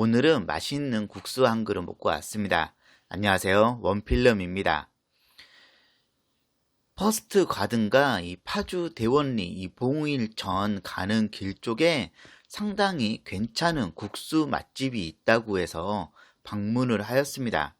오늘은 맛있는 국수 한 그릇 먹고 왔습니다. 안녕하세요. 원필름입니다. 퍼스트 가든가 이 파주 대원리 이 봉일천 가는 길 쪽에 상당히 괜찮은 국수 맛집이 있다고 해서 방문을 하였습니다.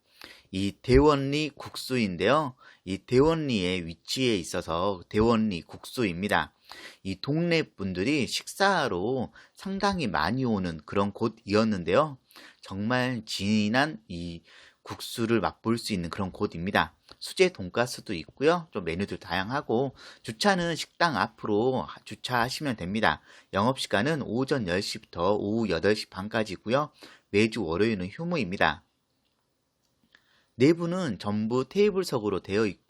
이 대원리 국수인데요. 이 대원리의 위치에 있어서 대원리 국수입니다. 이 동네 분들이 식사로 상당히 많이 오는 그런 곳이었는데요. 정말 진한 이 국수를 맛볼 수 있는 그런 곳입니다. 수제 돈가스도 있고요. 좀 메뉴도 다양하고 주차는 식당 앞으로 주차하시면 됩니다. 영업 시간은 오전 10시부터 오후 8시 반까지고요. 매주 월요일은 휴무입니다. 내부는 전부 테이블석으로 되어 있고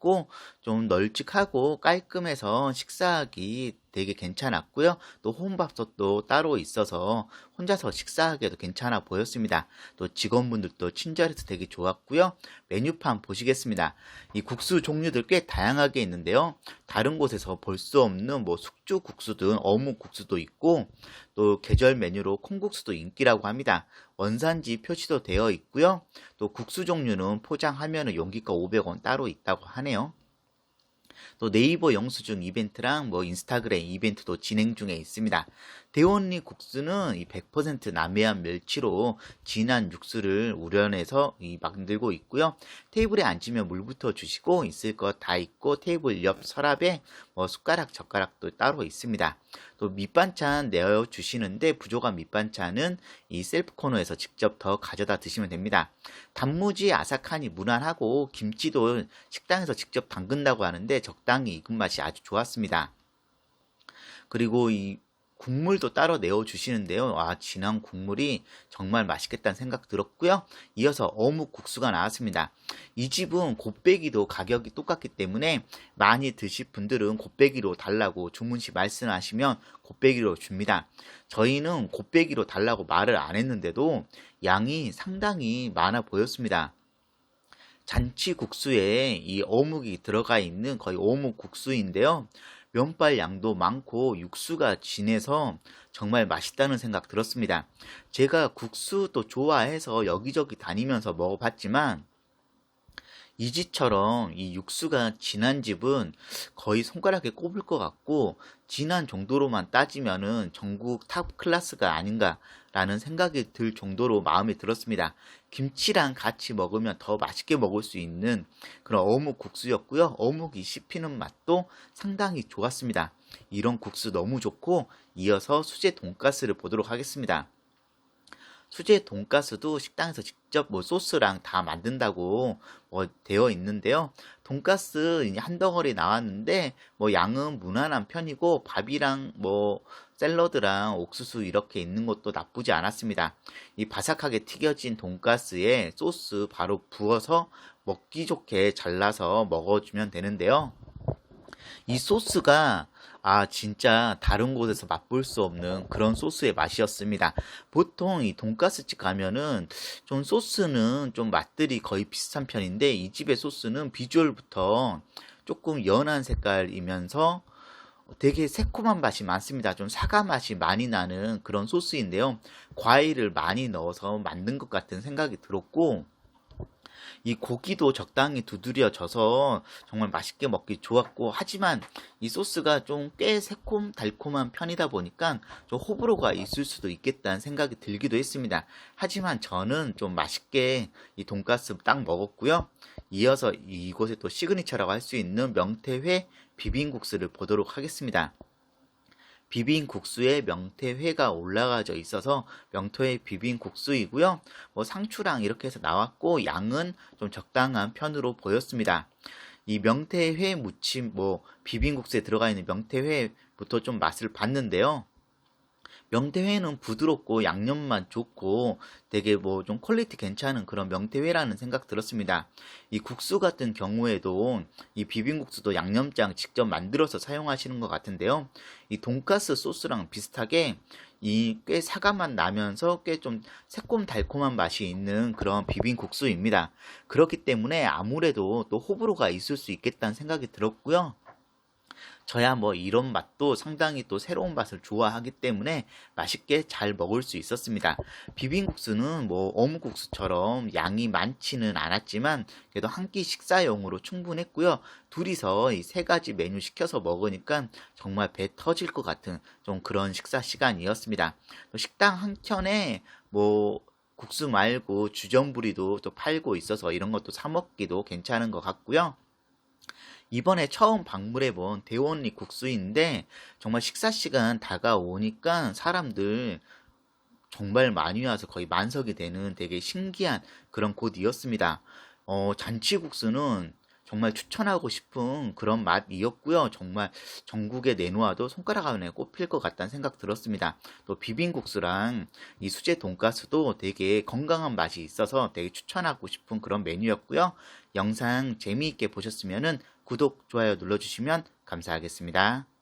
좀 널찍하고 깔끔해서 식사하기 되게 괜찮았고요. 또 혼밥솥도 따로 있어서 혼자서 식사하기에도 괜찮아 보였습니다. 또 직원분들도 친절해서 되게 좋았고요. 메뉴판 보시겠습니다. 이 국수 종류들 꽤 다양하게 있는데요. 다른 곳에서 볼 수 없는 뭐 숙주 국수 등 어묵 국수도 있고 또 계절 메뉴로 콩국수도 인기라고 합니다. 원산지 표시도 되어 있고요. 또 국수 종류는 포장하면 용기가 500원 따로 있다고 하네요. 또 네이버 영수증 이벤트랑 뭐 인스타그램 이벤트도 진행 중에 있습니다. 대원리 국수는 이 100% 남해안 멸치로 진한 육수를 우려내서 이 만들고 있고요. 테이블에 앉으면 물부터 주시고 있을 것 다 있고 테이블 옆 서랍에 뭐 숟가락 젓가락도 따로 있습니다. 또 밑반찬 내어 주시는데 부족한 밑반찬은 이 셀프 코너에서 직접 더 가져다 드시면 됩니다. 단무지 아삭하니 무난하고 김치도 식당에서 직접 담근다고 하는데 적당히 익은 맛이 아주 좋았습니다. 그리고 이 국물도 따로 내어주시는데요. 아, 진한 국물이 정말 맛있겠다는 생각 들었고요. 이어서 어묵 국수가 나왔습니다. 이 집은 곱빼기도 가격이 똑같기 때문에 많이 드실 분들은 곱빼기로 달라고 주문 시 말씀하시면 곱빼기로 줍니다. 저희는 곱빼기로 달라고 말을 안 했는데도 양이 상당히 많아 보였습니다. 잔치국수에 이 어묵이 들어가 있는 거의 어묵 국수인데요. 면발 양도 많고 육수가 진해서 정말 맛있다는 생각 들었습니다. 제가 국수도 좋아해서 여기저기 다니면서 먹어봤지만 이 집처럼 이 육수가 진한 집은 거의 손가락에 꼽을 것 같고 진한 정도로만 따지면은 전국 탑 클래스가 아닌가라는 생각이 들 정도로 마음에 들었습니다. 김치랑 같이 먹으면 더 맛있게 먹을 수 있는 그런 어묵 국수였고요. 어묵이 씹히는 맛도 상당히 좋았습니다. 이런 국수 너무 좋고 이어서 수제 돈가스를 보도록 하겠습니다. 수제 돈가스도 식당에서 직접 뭐 소스랑 다 만든다고 뭐 되어 있는데요. 돈가스 한 덩어리 나왔는데 뭐 양은 무난한 편이고 밥이랑 뭐 샐러드랑 옥수수 이렇게 있는 것도 나쁘지 않았습니다. 이 바삭하게 튀겨진 돈가스에 소스 바로 부어서 먹기 좋게 잘라서 먹어주면 되는데요. 이 소스가 아 진짜 다른 곳에서 맛볼 수 없는 그런 소스의 맛이었습니다. 보통 이 돈가스집 가면은 좀 소스는 좀 맛들이 거의 비슷한 편인데 이 집의 소스는 비주얼부터 조금 연한 색깔이면서 되게 새콤한 맛이 많습니다. 좀 사과 맛이 많이 나는 그런 소스인데요. 과일을 많이 넣어서 만든 것 같은 생각이 들었고 이 고기도 적당히 두드려져서 정말 맛있게 먹기 좋았고 하지만 이 소스가 좀 꽤 새콤 달콤한 편이다 보니까 좀 호불호가 있을 수도 있겠다는 생각이 들기도 했습니다. 하지만 저는 좀 맛있게 이 돈가스 딱 먹었고요. 이어서 이곳에 또 시그니처라고 할 수 있는 명태회 비빔국수를 보도록 하겠습니다. 비빔국수에 명태회가 올라가져 있어서 명태회 비빔국수이고요. 뭐 상추랑 이렇게 해서 나왔고 양은 좀 적당한 편으로 보였습니다. 이 명태회 무침 뭐 비빔국수에 들어가 있는 명태회부터 좀 맛을 봤는데요. 명태회는 부드럽고 양념만 좋고 되게 뭐 좀 퀄리티 괜찮은 그런 명태회라는 생각 들었습니다. 이 국수 같은 경우에도 이 비빔국수도 양념장 직접 만들어서 사용하시는 것 같은데요. 이 돈가스 소스랑 비슷하게 이 꽤 사과맛 나면서 꽤 좀 새콤 달콤한 맛이 있는 그런 비빔국수입니다. 그렇기 때문에 아무래도 또 호불호가 있을 수 있겠다는 생각이 들었고요. 저야 뭐 이런 맛도 상당히 또 새로운 맛을 좋아하기 때문에 맛있게 잘 먹을 수 있었습니다. 비빔국수는 뭐 어묵국수처럼 양이 많지는 않았지만 그래도 한 끼 식사용으로 충분했고요. 둘이서 이 세 가지 메뉴 시켜서 먹으니까 정말 배 터질 것 같은 좀 그런 식사 시간이었습니다. 또 식당 한 켠에 뭐 국수 말고 주전부리도 또 팔고 있어서 이런 것도 사 먹기도 괜찮은 것 같고요. 이번에 처음 방문해본 대원리 국수인데 정말 식사 시간 다가오니까 사람들 정말 많이 와서 거의 만석이 되는 되게 신기한 그런 곳이었습니다. 어, 잔치국수는 정말 추천하고 싶은 그런 맛이었고요. 정말 전국에 내놓아도 손가락 안에 꼽힐 것 같다는 생각 들었습니다. 또 비빔국수랑 이 수제 돈가스도 되게 건강한 맛이 있어서 되게 추천하고 싶은 그런 메뉴였고요. 영상 재미있게 보셨으면 구독, 좋아요 눌러주시면 감사하겠습니다.